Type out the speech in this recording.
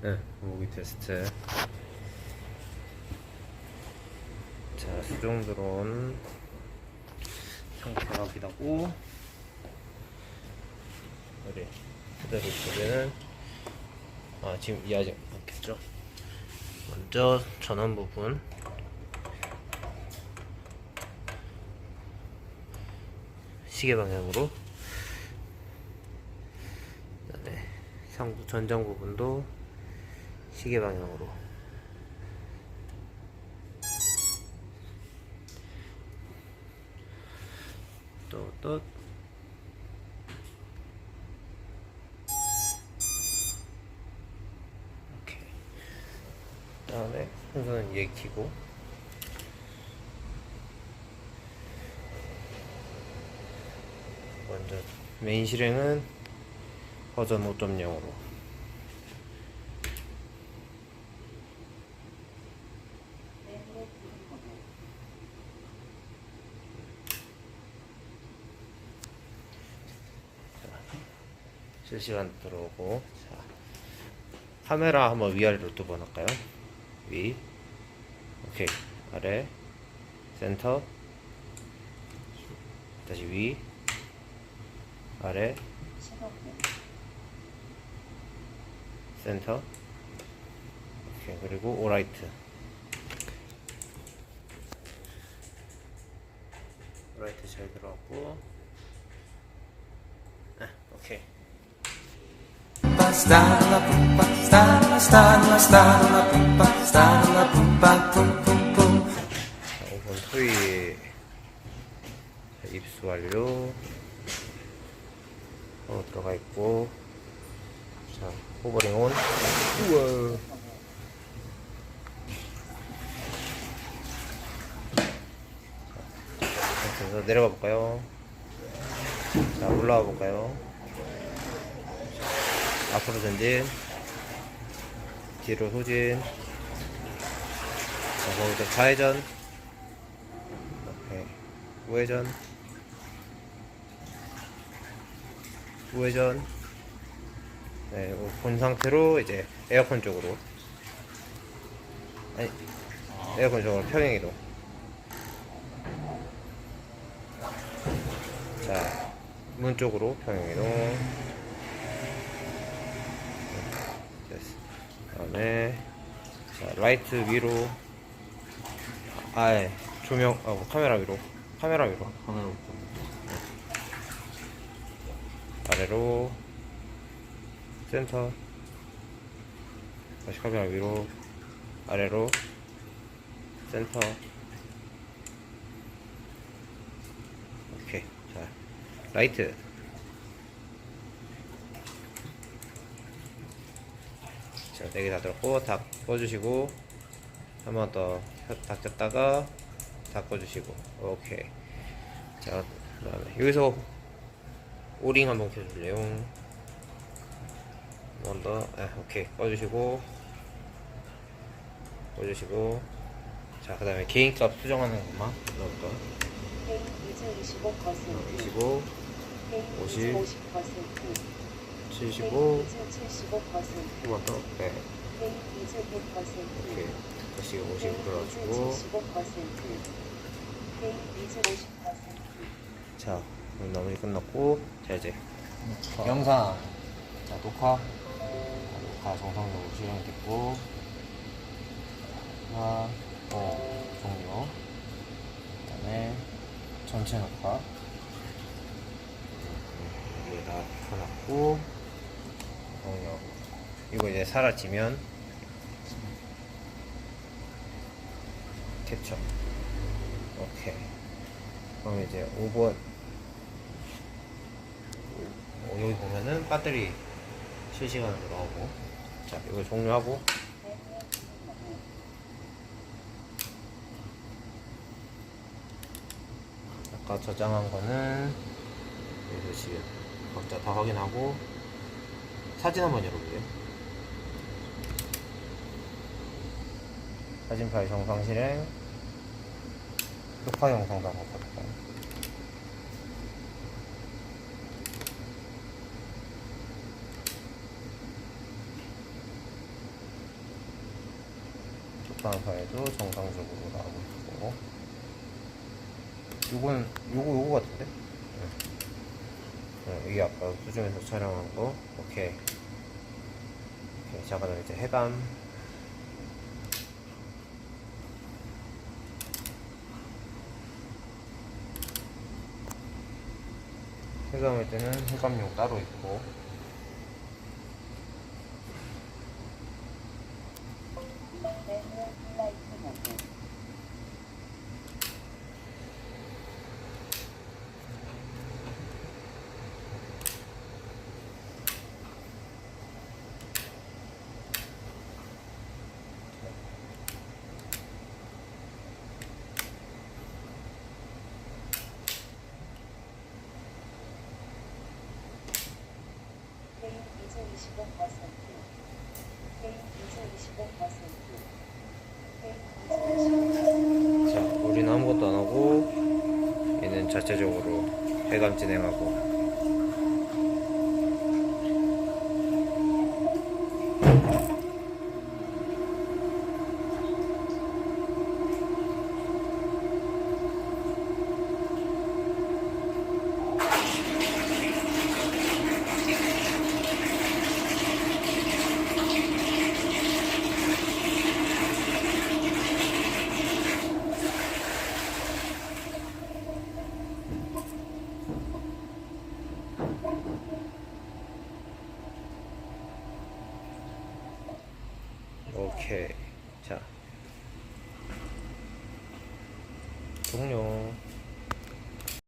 네, 무기 테스트. 자, 수중 드론 상태가 기다고 우리 그대로 쪽에는 아 지금 이해하지 않겠죠? 먼저 전원 부분 시계 방향으로 상부 전장 부분도 시계 방향으로. 또 또. 오케이. 그다음에 순서는 얘 키고. 먼저 메인 실행은 버전 5.0으로 실시간 들어오고 자 카메라 한번 위아래로 두 번 할까요? 위 오케이. 아래 센터 다시 위 아래 센터 오케이. 그리고 오라이트. 오라이트 잘 들어갔고 아, 오케이 Sta la pumpa, sta la sta la sta la pumpa, sta la pumpa, pum pum pum. 자, 5번 토이 자, 입수 완료 어 들어가 있고 자 호버링 온 우와 자, 내려가 볼까요 자 올라와 볼까요 자, 앞으로 전진. 뒤로 후진. 자 거기서 좌회전. 우회전. 우회전. 네, 어, 본 상태로 이제 에어컨 쪽으로. 아니 에어컨 쪽으로 평행 이동 자, 문 쪽으로 평행 이동 됐어 그 다음에 자, 라이트 위로. 아예. 조명 어, 카메라 위로. 카메라 위로. 카메라 아래로. 센터. 다시 카메라 위로. 아래로. 센터. 오케이. 자 라이트 자 4개 다 들었고 다 꺼주시고 한 번더다 켰다가 다 꺼주시고. 오케이. 자 그다음에 여기서 오링 한번 켜줄래요? 한번 더, 아, 오케이. 꺼주시고, 꺼주시고, 자, 그 다음에 개인값 수정하는 것만 넣을까? 페인 이즈 25%, 25, 페인 50, 이즈 50%, 75, 페인 이즈 75%, 한번 더, 네, 페인 이즈 100%, 오케이. 다시 페인 50 이즈 들어가지고, 75%, 페인 이즈 50%. 자, 그럼 나머지 끝났고, 자, 이제. 녹화. 영상, 자, 녹화, 자, 녹화 정상적으로 실행됐고, 하나, 어, 종료, 그 다음에 전체 녹화, 여기 다 켜놨고. 이거 이제 사라지면, 캡처. 오케이. 그럼 이제 5번, 어, 여기 보면은 배터리 실시간으로 나오고 자 이거 종료하고 아까 저장한 거는 지금 각자 다 확인하고 사진 한번 열어볼게요 사진 파일 정상 실행 녹화 영상도 한번 볼까요? 다음파에도 정상적으로 나오고 있고 요건 요거 요거 같은데? 응. 응, 이게 아까 수중에서 촬영한 거 오케이 자 그럼 이제 해감 해감할 때는 해감용 따로 있고 매뉴얼 플라이트 모드. 게임 이제 25%. 게임 이제 25%. 게임 이제 25%. 자, 우리는 아무것도 안 하고 얘는 자체적으로 해감 진행하고 오케이. 자. 종료